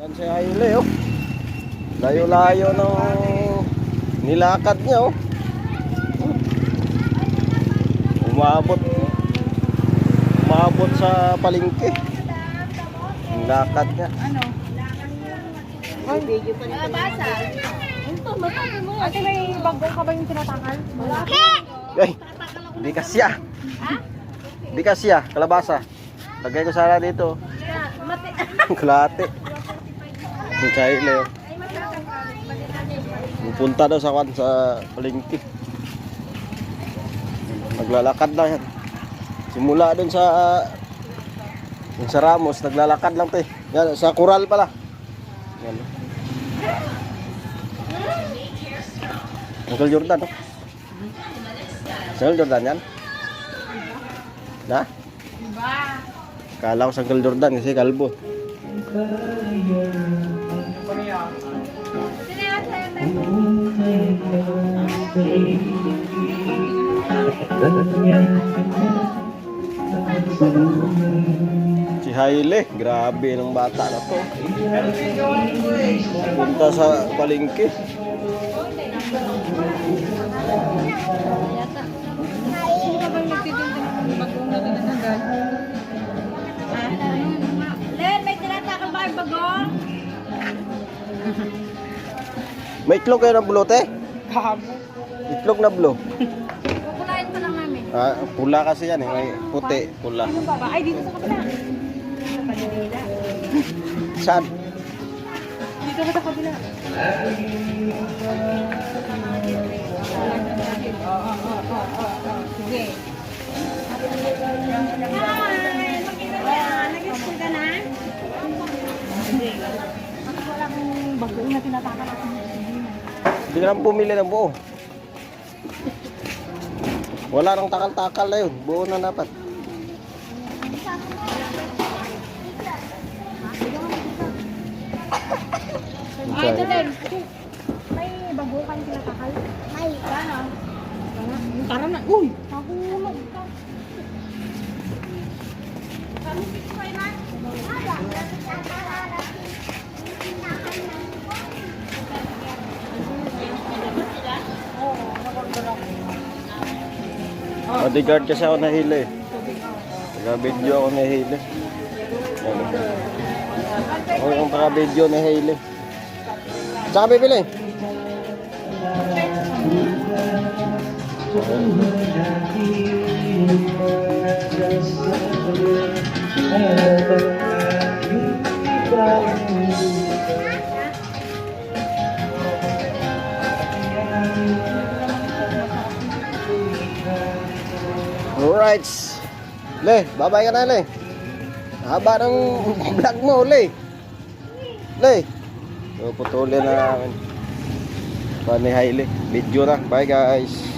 Yan si Haile oh. Layo-layo ng nilakad niya oh. Umabot. Umabot sa palengke. Nilakad niya. Ano? Ay, video pa nito. basa. Ito, matabi mo. Ate, may bagong ka ba yung tinatakal? Wala. Ay, di kasya. Di kasya, kalabasa. Lagay ko sana dito. Kalate. Yung si Haile oh. Pupunta daw sa kwan sa palengke. Naglalakad lang yan. Simula dun sa yung sa Ramos, naglalakad lang 'te. Yan sa Coral pala. Yan. Uncle Jordan, oh. Si Uncle Jordan yan? Na? Kala ko sa Uncle Jordan kasi kalbo. Si Haile, grabe ng bata na to. Punta sa palengke. Ka? Len, may tinatakal ba yung bagong? May itlog kayo ng bulote? Kabo. Itlog na blue. Kukulain pa lang namin. Ah, pula kasi yan eh. May puti, pula. Ano ba ba? Ay, dito sa kabila. Sa Manila. Saan? Dito sa oo. Sige. Hi! Makita mo yan. Nag-school ka na? Bakit wala kang bagong na tinatakal ako? Hindi lang pumili ng buo. Wala nang takal-takal na yun. Buo na dapat. Ay, ito din. May bago kang tinatakal? May. Ano? Yung tara na. Uy! Nahulog ka. Oo, Bodyguard kasi ako nahili. Taga-video ako nahili. Ako yung taga-video ni Hailey. Saan ka bibili? Alright. Le, babay ka na, Le. Haba ng vlog mo, Le. Le. So, putulin na namin. Pa ni Hailey. Video na. Bye, guys.